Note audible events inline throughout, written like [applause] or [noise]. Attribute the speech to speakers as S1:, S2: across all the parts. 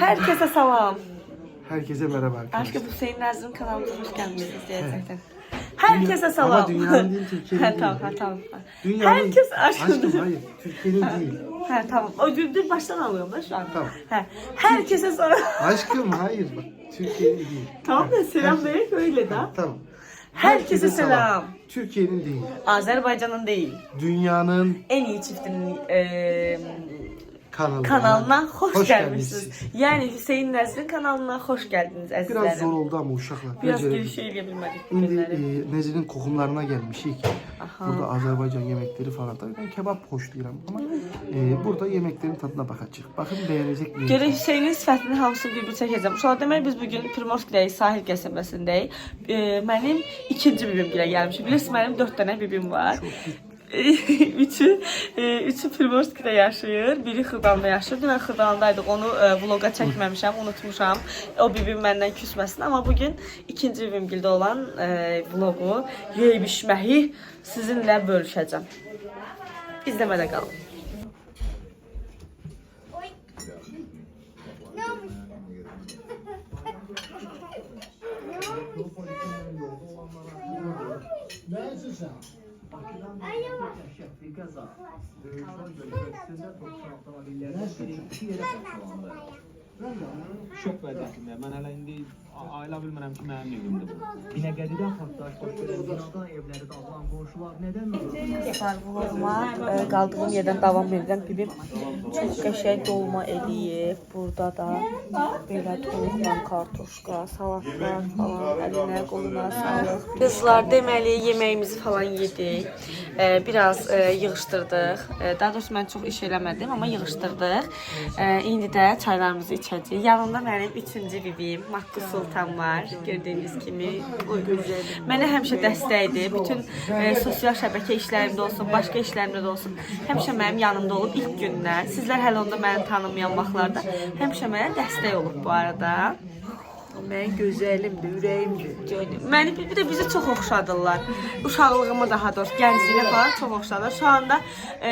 S1: Herkese salam.
S2: Herkese merhaba arkadaşlar.
S1: Aşkım Hüseyin Nazır'ın kanalımıza hoş geldiniz diyecekten. Herkese salam.
S2: Ama dünyanın değil, Türkiye'nin [laughs] değil.
S1: tamam, ha, tamam.
S2: Dünyanın...
S1: Herkes aşkım.
S2: Aşkım hayır. Türkiye'nin değil.
S1: Ha, tamam. O güldür baştan alıyorum da şu an.
S2: Tamam.
S1: Ha, herkese salam.
S2: Aşkım hayır. Bak, Türkiye'nin değil.
S1: tamam da selam verip öyle de.
S2: Tamam.
S1: Herkese selam.
S2: Türkiye'nin değil.
S1: Azerbaycan'ın değil.
S2: Dünyanın
S1: En iyi çiftinin eee
S2: kanalına,
S1: kanalına hoş,
S2: hoş
S1: gelmişsiniz.
S2: gelmişsiniz.
S1: Yani Hüseyin Nezir'in kanalına hoş geldiniz azizlerim.
S2: Biraz zor oldu ama uşaklar.
S1: Biraz edebilmedik
S2: Şimdi e, Nezir'in kokumlarına gelmişik.
S1: Aha.
S2: Burada Azerbaycan yemekleri falan. Tabii ben kebap hoşlayıram ama e, burada yemeklerin tadına bakacağız. Bakın beğenecek miyim?
S1: Görə Hüseynin sifətini hamısını bir-bir çəkəcəm. Uşaq demək biz bu gün Primorskdəyik, sahil qəsəbəsindəyik. E, mənim ikinci bibimgilə gəlmişik. Bilirsiniz mənim 4 dənə bibim var. [laughs] üçü, e, üçü Primorskdə yaşayır, biri Xırdalanda yaşayır. Dünən Xırdalandaydıq, onu e, vloqa çəkməmişəm, unutmuşam. O bibim məndən küsməsin, amma bu gün ikinci bibimgildə olan e, vloqu, yeyib içməyi sizinlə bölüşəcəm. İzləmədə qalın keza. Dövüşler bölgesinde 90 otomobillerin birinci yere şu anda.
S3: Şok vəziyyətində. Mən hələ indi ayıla bilmirəm ki, mənim evimdir bu. Binəqədidə partlayış baş verən binada evləri dağılan qonşular nədən
S1: vloguma e, qaldığım yerdən davam edirəm. Bibim çox qəşəng dolma eləyib. Burada da belə toyuqla kartoşka, salatlar falan əlinə, qoluna sağlıq. Qızlar, deməli yeməyimizi falan yedik. E, biraz e, yığışdırdıq. E, daha doğrusu mən çox iş eləmədim, amma yığışdırdıq. E, indi də çaylarımızı içəcəyik. Yanımda mənim üçüncü bibim, Makku Sultan var. Gördüyünüz kimi uyğun. Mənə həmişə dəstəkdir. Bütün e, sosial şəbəkə işlərimdə olsun, başqa işlərimdə də olsun. Həmişə mənim yanımda olub ilk gündən. Sizlər hələ onda məni tanımayan vaxtlarda həmişə mənə dəstək olub bu arada.
S4: Mən gözəlimdir, ürəyimdir.
S1: Məni bir bir də bizi çox oxşadırlar. Uşaqlığımı daha doğrusu gəncliyimə falan çox oxşadır. Şu anda e,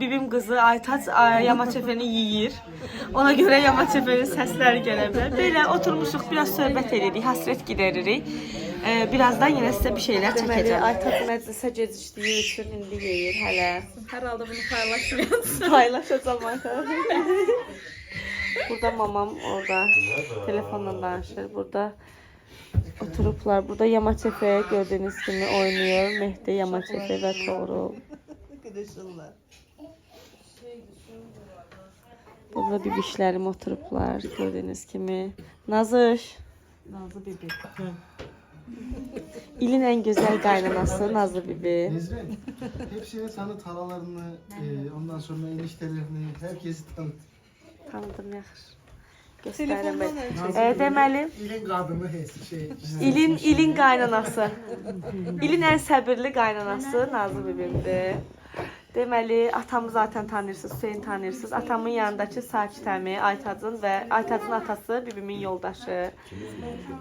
S1: bibim qızı Aytaç Yamaçefeni yeyir. Ona görə Yamaçefenin səsləri gələ bilər. Belə oturmuşuq, biraz söhbət edirik, həsrət gidəririk. E, birazdan yenə sizə bir şeylər çəkəcəm. Aytaç məclisə gecikdiyi üçün indi yeyir hələ. Hər halda bunu paylaşmayacağım. Paylaşacağım Aytaç. [laughs] Burada mamam orada telefonla danışır. Burada oturuplar. Burada Yamaçefe gördüğünüz gibi oynuyor. Mehdi Yamaçefe ve Tuğrul.
S4: Arkadaşlar.
S1: Burada bibişlerim oturuplar gördüğünüz gibi. Nazır.
S4: Nazlı bibi.
S1: İlin en güzel kaynanası Nazlı Bibi.
S2: Nezrin, hepsine sana talalarını, e, ondan sonra eniştelerini, herkesi tanıt.
S1: Tanıdım yaxşı.
S4: Telefondan
S1: ben. E, deməli,
S2: İlin kadını hepsi şey. [laughs]
S1: İlin ilin qaynanası. İlin ən səbirli qaynanası Nazlı bibimdir. Deməli, atamı zaten tanıyırsınız, Hüseyin tanıyırsınız. Atamın yanındakı Sakit əmi, Aytacın və Aytacın atası bibimin yoldaşı.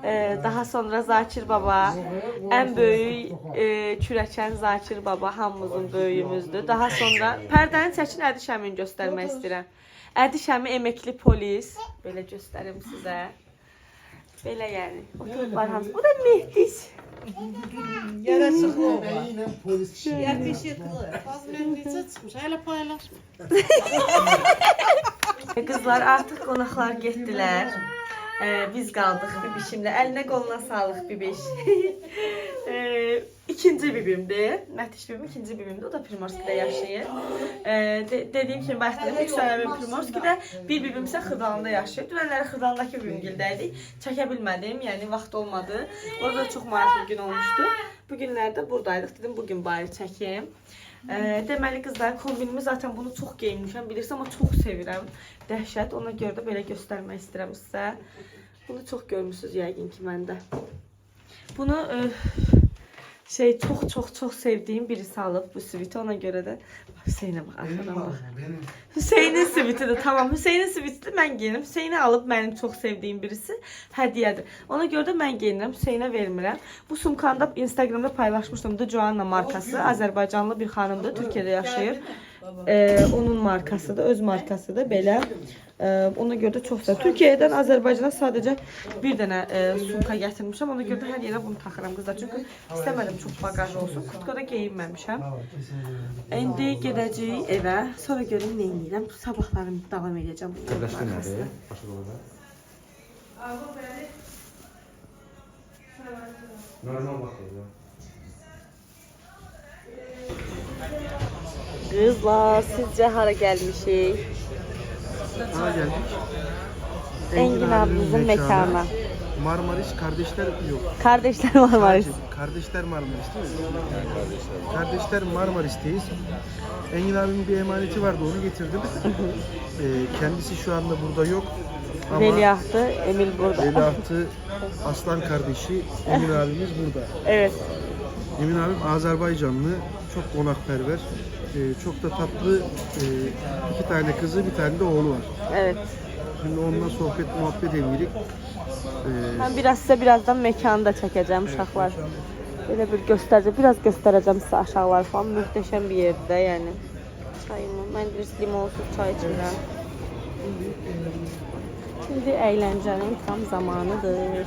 S1: Ee, daha sonra Zakir baba, ən böyük e, kürəkən Zakir baba hamımızın böyüyümüzdür. Daha sonra pərdəni çəkin Ədi Şəmini göstərmək istəyirəm. Ədi Şəmi emekli polis. Belə göstərim sizə. Belə yəni. Oturublar hamısı. Bu da Mehdiş.
S4: Yaraşıklı o var.
S2: Yine polis.
S4: Yakışıklı. Fazla önlüğüne çıkmış. Hala paylaşma.
S1: Qızlar artıq qonaqlar getdilər. Ee, biz qaldıq bibişimlə. Əlinə qoluna sağlıq bibiş. [laughs] ee, ikinci bibimdir. Mətiş bibim ikinci bibimdir. O da Primorskidə yaşayır. Ee, de dediyim kimi dedim, 3 dənə bibim Primorskidə, bir bibim isə Xırdalanda yaşayır. Dünənləri Xırdalandakı bibimgildəydik. Çəkə bilmədim, yəni vaxt olmadı. Orada çox maraqlı gün olmuşdu. Bu günlərdə buradaydıq. Dedim bu gün bari çəkim. Ee, deməli qızlar kombinimi zaten bunu çox geyinmişəm bilirsən amma çox sevirəm. Dəhşət. Ona görə də belə göstərmək istəyirəm sizə. Bunu çox görmüsüz yəqin ki məndə. Bunu e, şey çox çox çox sevdiyim birisi alıb bu siviti ona görə də Hüseynə bax arxadan bax.
S2: Benim.
S1: Hüseynin sivitidir. Tamam. Hüseynin sivitidir. Mən geyinirəm. Hüseyni alıb mənim çox sevdiyim birisi hədiyyədir. Ona görə də mən geyinirəm. Hüseynə vermirəm. Bu sumkanda Instagramda paylaşmışdım. Da Joanna markası. Azərbaycanlı bir xanımdır. Türkiyədə yaşayır. E, onun markasıdır, öz markasıdır belə. E, ona görə də çox güzel. Türkiyədən Azərbaycana sadəcə bir dənə e, sumka gətirmişəm. Ona görə də hər yerə bunu taxıram qızlar. Çünki istəmədim çox bagaj olsun. Kutkada geyinməmişəm. İndi gedəcəyik evə. Sonra görüm nə edirəm. Sabahlarım davam edəcəm.
S2: Normal bakıyor.
S1: Qızlar, sizcə hara gəlmişik?
S2: Aa geldik.
S1: Engin abimizin mekanı.
S2: Marmaris kardeşler yok.
S1: Kardeşler Marmaris.
S2: Kardeşler Marmaris değil mi? Kardeşler Marmaris'teyiz. Engin abimin bir emaneti vardı onu getirdim. [laughs] Ee, kendisi şu anda burada yok. Ama
S1: Veliahtı Emil burada.
S2: Veliahtı [laughs] Aslan kardeşi Emin abimiz burada.
S1: Evet.
S2: Emin abim Azerbaycanlı, çok konakperver. Ee, çok da tatlı e, iki tane kızı, bir tane de oğlu var.
S1: Evet.
S2: Şimdi onunla sohbet muhabbet edirik. Ee,
S1: Ben biraz size birazdan mekanı da çəkəcəm uşaqlar. Belə bir göstərəcəm, biraz göstərəcəm sizə aşağılar falan. Möhtəşəm bir yerdə, yəni. Çayımı, mən bir limonsuz çay içmirəm. Şimdi əyləncənin tam zamanıdır.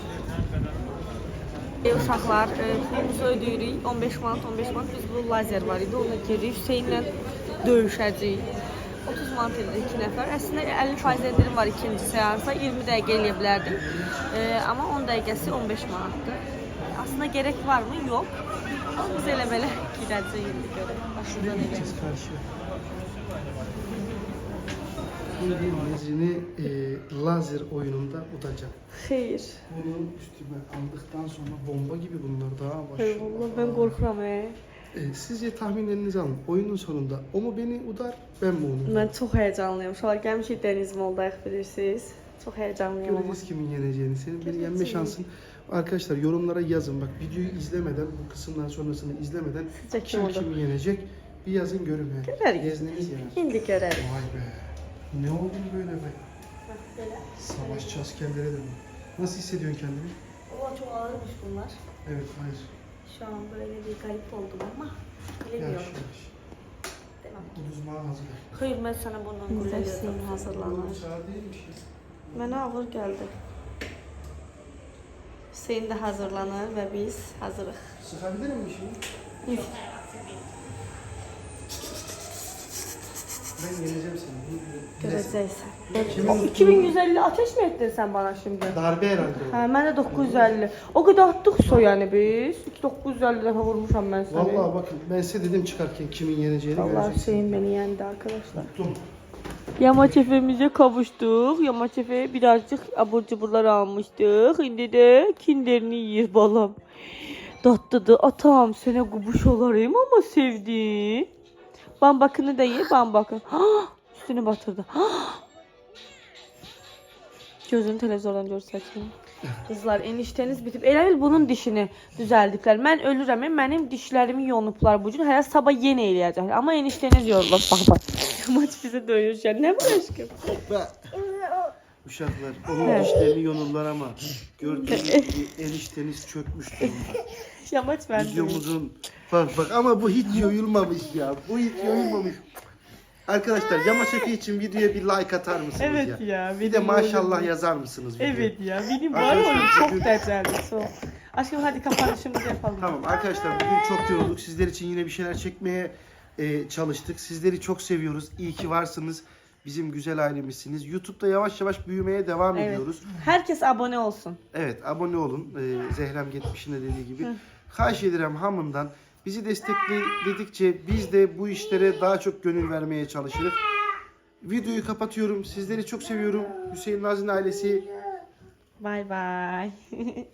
S1: Uşaqlar, pulumuzu ödəyirik. 15 manat, 15 manat. Biz bu lazer var idi, ona giririk. Hüseynlə döyüşəcəyik. 30 manat edir iki nəfər. Əslində 50% endirim var ikinci seansa. 20 dəqiqə eləyə bilərdim. E, amma 10 dəqiqəsi 15 manatdır. Aslında gerek var mı? Ama biz elə belə [laughs] girəcəyik indi görək. Başımıza nə gəlir.
S2: Şimdi Nezrin'i e, lazer oyununda udacağım.
S1: Xeyr.
S2: Bunu üstüme aldıktan sonra bomba gibi bunlar daha baş.
S1: Eyvallah ben qorxuram e.
S2: E, sizce tahminlerinizi alın. Oyunun sonunda o mu beni udar, ben mi onu?
S1: Mən çox həyecanlıyam. Uşaqlar gəlmişik Dəniz Moldayıq bilirsiniz. Çox həyecanlıyam ama.
S2: Göreceğiz kimin yeneceğini. Senin beni yenme şansın. Arkadaşlar yorumlara yazın. Bak videoyu izlemeden, bu kısımdan sonrasını izlemeden
S1: Sizce kim olur?
S2: kimi yenecek bir yazın görün. he.
S1: Göreriz.
S2: Gezneniz yener.
S1: İndi görərik.
S2: Vay be. Ne oldu böyle be? Savaşçı askerlere de Nasıl hissediyorsun kendini?
S1: Valla çok ağırmış bunlar.
S2: Evet, hayır.
S1: Şu an böyle bir garip oldum ama
S2: Yavaş
S1: bilemiyorum.
S2: yavaş.
S1: Demem.
S2: Uduzmaya hazır.
S1: Xeyr, mən sənə bundan qullayacağım.
S2: Bu
S1: hazırlanır.
S2: sağır değilmiş ya.
S1: Mənə ağır gəldi. Hüseyn də hazırlanır və biz hazırıq.
S2: Sıkabilir miyim şimdi? Ben yeneceğim seni. Kimin-
S1: 2150 ateş mi etdin sən bana şimdi?
S2: Darbe herhalde.
S1: Hə, mən də 950. O qədər atdıq so yəni biz. 950 dəfə vurmuşam mən səni.
S2: Vallahi bakın ben size dedim çıkarken kimin yeneceğini
S1: Vallahi
S2: göreceksiniz.
S1: Hüseyn beni yendi arkadaşlar.
S2: Tuttum.
S1: Yamaç efemize kavuştuk. Yamaç efe birazcık abur cuburlar almıştık. Şimdi de kinderini yiyir balam. Tatlıdı. Atam sana kubuş olarım ama sevdim. Bambakını da ye bambakın. Ah, üstünü batırdı. Ah. Gözünü televizyondan görsəkin. Qızlar, enişteniz bitib. Elə bil bunun dişini düzəldiblər. Mən ölürəm, mənim dişlərimi yonublar bu gün. Hələ sabah yenə eləyəcəklər. Amma enişteniz yorulur. Bax bax. [laughs] Maç bizi döyüşən. Nə var aşkım?
S2: Uşaklar onun dişlerini yonurlar ama gördüğünüz gibi enişteniz çökmüş durumda. [laughs]
S1: Yamaç ben
S2: Videomuzun bak bak ama bu hiç yoyulmamış ya. Bu hiç yoyulmamış. Arkadaşlar Yama Şefi için videoya bir like atar mısınız
S1: Evet
S2: ya?
S1: ya.
S2: Bir de
S1: benim
S2: maşallah
S1: oğlum.
S2: yazar mısınız videoya?
S1: Evet ya. Benim var oğlum çok. Çok. Aşkım hadi kapanışımızı yapalım.
S2: Tamam arkadaşlar bugün çok yorulduk. Sizler için yine bir şeyler çekmeye e, çalıştık. Sizleri çok seviyoruz. İyi ki varsınız. Bizim güzel ailemizsiniz. YouTube'da yavaş yavaş büyümeye devam
S1: Evet.
S2: ediyoruz.
S1: Herkes abone olsun.
S2: Evet abone olun. Ee, Zehrem Getmiş'in de dediği gibi. Haş ederim hamından. Bizi destekledikçe biz de bu işlere daha çok gönül vermeye çalışırız. Videoyu kapatıyorum. Sizleri çok seviyorum. Hüseyin Nazin ailesi
S1: Bay bay. [laughs]